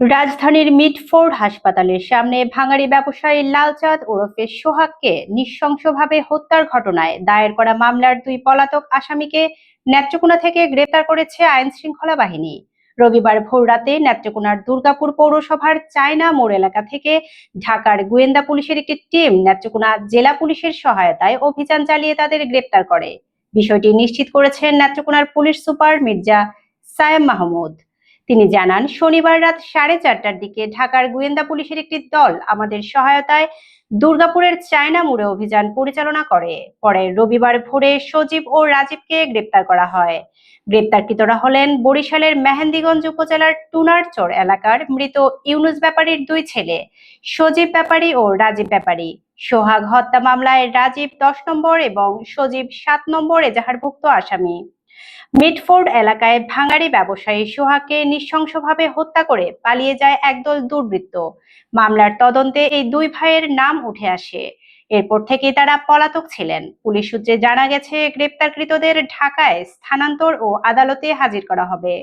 রাজধানীর মিডফোর্ড হাসপাতালের সামনে ভাঙাড়ি ব্যবসায়ী লালচাঁদ ওরফে সোহাগকে নৃশংসভাবে হত্যার ঘটনায় দায়ের করা মামলার দুই পলাতক আসামিকে নেত্রকোনা থেকে গ্রেপ্তার করেছে আইন শৃঙ্খলা বাহিনী। রবিবার ভোররাতে নেত্রকোনার দুর্গাপুর পৌরসভার চায়না মোড় এলাকা থেকে ঢাকার গোয়েন্দা পুলিশের একটি টিম নেত্রকোনা জেলা পুলিশের সহায়তায় অভিযান চালিয়ে তাদের গ্রেপ্তার করে। বিষয়টি নিশ্চিত করেছেন নেত্রকোনার পুলিশ সুপার মির্জা সায়েম মাহমুদ। তিনি জানান, শনিবার রাত সাড়ে চারটার দিকে ঢাকার গোয়েন্দা পুলিশের একটি দল আমাদের সহায়তায় দুর্গাপুরের চায়না মোড়ে অভিযান পরিচালনা করে। পরে রবিবার ভোরে সজীব ও রাজীবকে গ্রেপ্তার করা হয়। গ্রেপ্তারকৃতরা হলেন বরিশালের মেহেন্দিগঞ্জ উপজেলার টুনারচর এলাকার মৃত ইউনুস ব্যাপারীর দুই ছেলে, সজীব ব্যাপারী ও রাজীব ব্যাপারী। সোহাগ হত্যা মামলায় রাজীব দশ নম্বর এবং সজীব সাত নম্বর এজাহারভুক্ত আসামি। মিডফোর্ড এলাকায় ভাঙাড়ি ব্যবসায়ী সোহাকে নৃশংসভাবে হত্যা করে পালিয়ে যায় একদল দুর্বৃত্ত। মামলার তদন্তে এই দুই ভাইয়ের নাম উঠে আসে। এরপর থেকে তারা পলাতক ছিলেন। পুলিশ সূত্রে জানা গেছে, গ্রেপ্তারকৃতদের ঢাকায় স্থানান্তর ও আদালতে হাজির করা হবে।